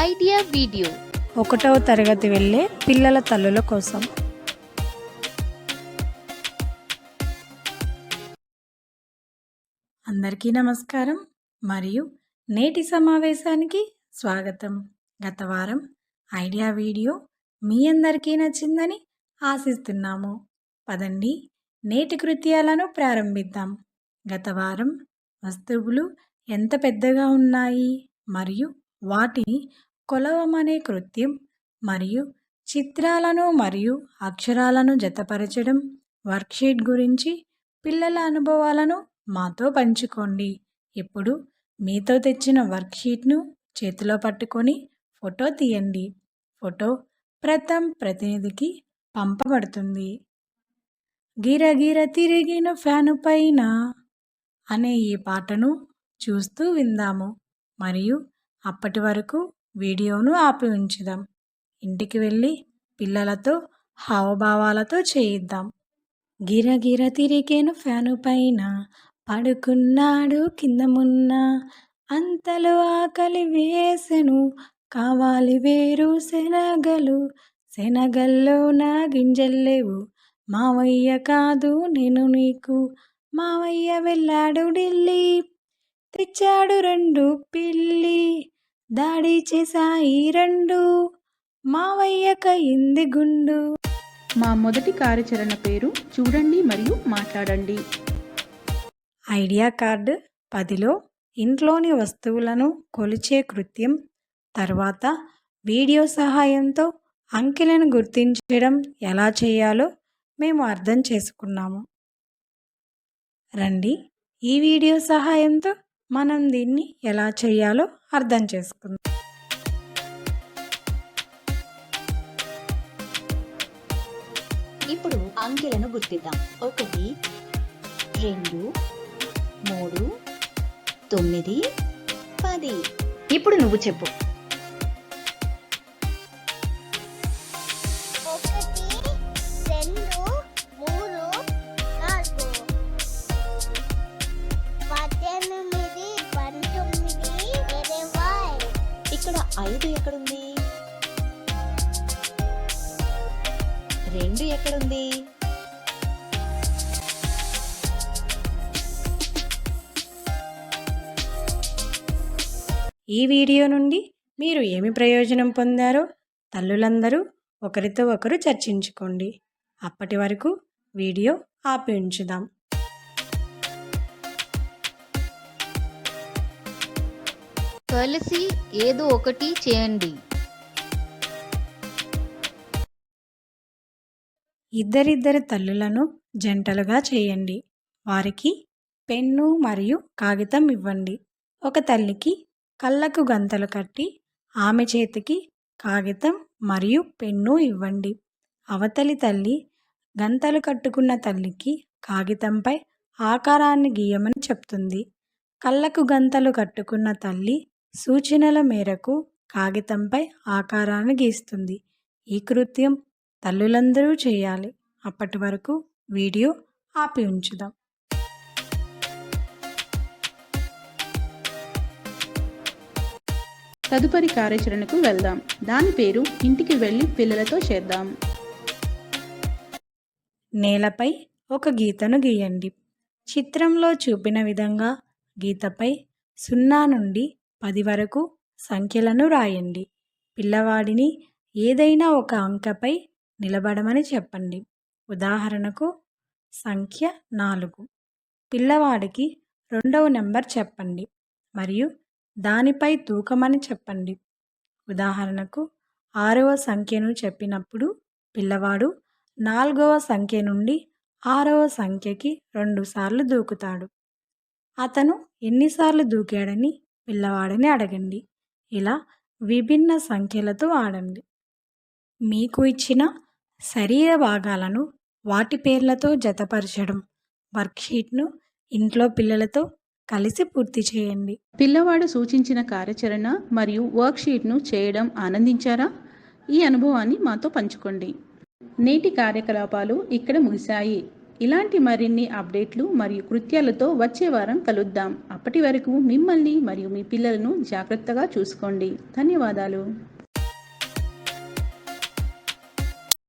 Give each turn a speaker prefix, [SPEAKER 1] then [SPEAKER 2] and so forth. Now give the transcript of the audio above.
[SPEAKER 1] Idea video.
[SPEAKER 2] ఒకటవ తరగతి వెళ్ళే పిల్లల తల్లుల కోసం. అందరికీ నమస్కారం. మరియు నేటి సమావేశానికి స్వాగతం. గత వారం ఐడియా వీడియో మీ అందరికీ నచ్చిందని ఆశిస్తున్నాము. పదండి నేటి కృత్యాలను ప్రారంభిద్దాం. గత వారం వస్తువులు ఎంత పెద్దగా ఉన్నాయి? మరియు వాటిని కొలవమనే కృత్యం మరియు చిత్రాలను మరియు అక్షరాలను జతపరచడం వర్క్షీట్ గురించి పిల్లల అనుభవాలను మాతో పంచుకోండి. ఇప్పుడు మీతో తెచ్చిన వర్క్షీట్ను చేతిలో పట్టుకొని ఫోటో తీయండి. ఫోటో ప్రథమ్ ప్రతినిధికి పంపబడుతుంది. గిరగిర తిరిగిన ఫ్యాను పైన అనే ఈ పాటను చూస్తూ విందాము. మరియు అప్పటి వరకు వీడియోను ఆపి ఉంచుదాం ఇంటికి వెళ్ళి పిల్లలతో హావభావాలతో చేయిద్దాం. గిరగిర తిరిగేను ఫ్యాను పైన. పడుకున్నాడు కింద మున్న. అంతలో ఆకలి వేసెను. కావాలి వేరు శనగలు. శనగల్లో నా గింజల్లేవు. మావయ్య కాదు నేను నీకు. మావయ్య వెళ్ళాడు ఢిల్లీ. తెచ్చాడు రెండు పిల్లి. దాడి చేశాయి రెండు. మావయ్య కయింది గుండు.
[SPEAKER 3] మా మొదటి కార్యాచరణ పేరు చూడండి మరియు మాట్లాడండి.
[SPEAKER 2] ఐడియా కార్డు పదిలో ఇంట్లోని వస్తువులను కొలిచే కృత్యం తర్వాత వీడియో సహాయంతో అంకెలను గుర్తించడం ఎలా చేయాలో మేము అర్థం చేసుకున్నాము. రండి ఈ వీడియో సహాయంతో మనం దీన్ని ఎలా చేయాలో అర్థం చేసుకుందాం.
[SPEAKER 4] ఇప్పుడు అంకెలను గుర్తిద్దాం. ఒకటి రెండు మూడు తొమ్మిది పది. ఇప్పుడు నువ్వు చెప్పు. ఐదు ఎక్కడుంది? రెండు ఎక్కడుంది?
[SPEAKER 2] ఈ వీడియో నుండి మీరు ఏమి ప్రయోజనం పొందారో తల్లులందరూ ఒకరితో ఒకరు చర్చించుకోండి. అప్పటి వరకు వీడియో ఆపి ఉంచుదాం.
[SPEAKER 1] కలిసి ఏదో ఒకటి చేయండి.
[SPEAKER 2] ఇద్దరిద్దరి తల్లులను జంటలుగా చేయండి. వారికి పెన్ను మరియు కాగితం ఇవ్వండి. ఒక తల్లికి కళ్ళకు గంతలు కట్టి ఆమె చేతికి కాగితం మరియు పెన్ను ఇవ్వండి. అవతలి తల్లి గంతలు కట్టుకున్న తల్లికి కాగితంపై ఆకారాన్ని గీయమని చెప్తుంది. కళ్ళకు గంతలు కట్టుకున్న తల్లి సూచనల మేరకు కాగితంపై ఆకారాన్ని గీస్తుంది. ఈ కృత్యం తల్లులందరూ చేయాలి. అప్పటి వరకు వీడియో ఆపి ఉంచుదాం.
[SPEAKER 3] తదుపరి కార్యాచరణకు వెళ్దాం. దాని పేరు ఇంటికి వెళ్ళి పిల్లలతో చేద్దాం.
[SPEAKER 2] నేలపై ఒక గీతను గీయండి. చిత్రంలో చూపిన విధంగా గీతపై సున్నా నుండి పది వరకు సంఖ్యలను రాయండి. పిల్లవాడిని ఏదైనా ఒక అంకపై నిలబడమని చెప్పండి. ఉదాహరణకు సంఖ్య నాలుగు. పిల్లవాడికి రెండవ నెంబర్ చెప్పండి మరియు దానిపై తూకమని చెప్పండి. ఉదాహరణకు ఆరవ సంఖ్యను చెప్పినప్పుడు పిల్లవాడు నాలుగవ సంఖ్య నుండి ఆరవ సంఖ్యకి రెండుసార్లు దూకుతాడు. అతను ఎన్నిసార్లు దూకాడని పిల్లవాడిని అడగండి. ఇలా విభిన్న సంఖ్యలతో ఆడండి. మీకు ఇచ్చిన శరీర భాగాలను వాటి పేర్లతో జతపరచడం వర్క్షీట్ను ఇంట్లో పిల్లలతో కలిసి పూర్తి చేయండి.
[SPEAKER 3] పిల్లవాడు సూచించిన కార్యాచరణ మరియు వర్క్షీట్ను చేయడం ఆనందించారా? ఈ అనుభవాన్ని మాతో పంచుకోండి. నేటి కార్యకలాపాలు ఇక్కడ ముగిశాయి. ఇలాంటి మరిన్ని అప్డేట్లు మరియు కృత్యాలతో వచ్చే వారం కలుద్దాం. అప్పటి వరకు మిమ్మల్ని మరియు మీ పిల్లలను జాగ్రత్తగా చూసుకోండి. ధన్యవాదాలు.